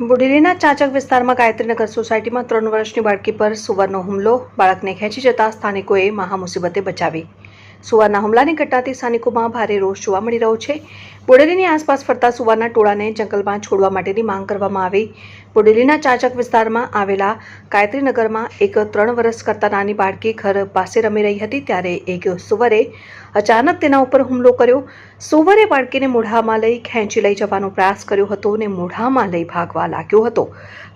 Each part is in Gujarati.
બુઢેલીના ચાચક વિસ્તારમાં ગાયત્રીનગર સોસાયટીમાં ત્રણ વર્ષની બાળકી પર સુવરનો હુમલો. બાળકને ખેંચી જતા સ્થાનિકોએ મહામુસીબતે બચાવી. સુવારના હુમલાની ઘટનાથી સ્થાનિકોમાં ભારે રોષ જોવા મળી રહ્યો છે. બોડેલીની આસપાસ ફરતા સુવારના ટોળાને જંગલમાં છોડવા માટેની માંગ કરવામાં આવી. બોડેલીના ચાચક વિસ્તારમાં આવેલા ગાયત્રીનગરમાં એક ત્રણ વર્ષ કરતા નાની બાળકી ઘર પાસે રમી રહી હતી ત્યારે એક સુવરે અચાનક તેના ઉપર હુમલો કર્યો. સુવરે બાળકીને મોઢામાં લઈ ખેંચી લઈ જવાનો પ્રયાસ કર્યો હતો અને મોઢામાં લઈ ભાગવા લાગ્યો હતો.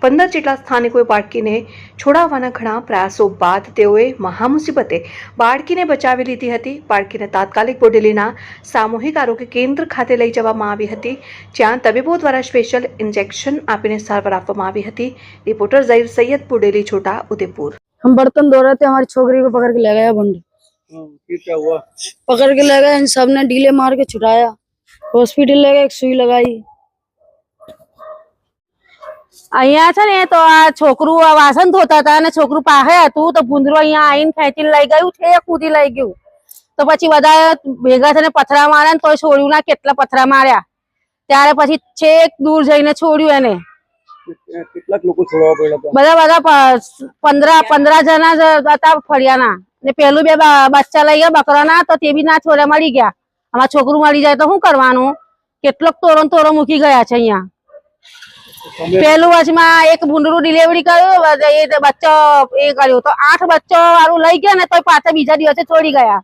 પંદર જેટલા સ્થાનિકોએ બાળકીને છોડાવવાના ઘણા પ્રયાસો બાદ તેઓએ મહામુસીબતે બાળકીને બચાવી લીધી હતી. બાળકીને તાત્કાલિક બોડેલીના સામૂહિક આરોગ્ય કેન્દ્ર ખાતે લઈ જવામાં આવી હતી. જ્યાં તબીબો દ્વારા સ્પેશિયલ ઇન્જેક્શન આપીને સારવાર આપવામાં આવી હતી રિપોર્ટર ઝહીર સૈયદ બોડેલી છોટા ઉદેપુર हम बर्तन धो रहे थे हमारी छोकरी को पकड़ के ले गया बंड हाँ, फिर क्या हुआ पकड़ के ले गए इन सब ने ढीले मार के छुटाया हॉस्पिटल ले गए एक सुई लगाई અહીંયા છે ને તો આ છોકરું આ વાસણ ધોતા હતા અને છોકરું પાસે હતું તો ભૂંદરું અહીંયા આવીને ખેંચીને લઈ ગયું છે કૂદી લઈ ગયું તો પછી બધા ભેગા થઈને પથરા માર્યા ને તોય છોડ્યું ના કેટલા પથરા માર્યા ત્યારે પછી છેક દૂર જઈને છોડ્યું એને કે- કેટલાક લોકો છોડવા પડ્યા બધા બધા પંદર પંદર જણા હતા ફળિયાના. ને પેલું બે બચ્ચા લઈ ગયા બકરાના તો તે બી ના છોડ્યા મળી ગયા. આમાં છોકરું મળી જાય તો શું કરવાનું? કેટલોક તોરણ તોરો મૂકી ગયા છે અહીંયા. પેલું વચમાં એક ભૂંડરું ડિલિવરી કર્યું એ બચ્ચો એ કર્યું. તો આઠ બચ્ચો વાળું લઈ ગયા ને તો પાછા બીજા દિવસે છોડી ગયા.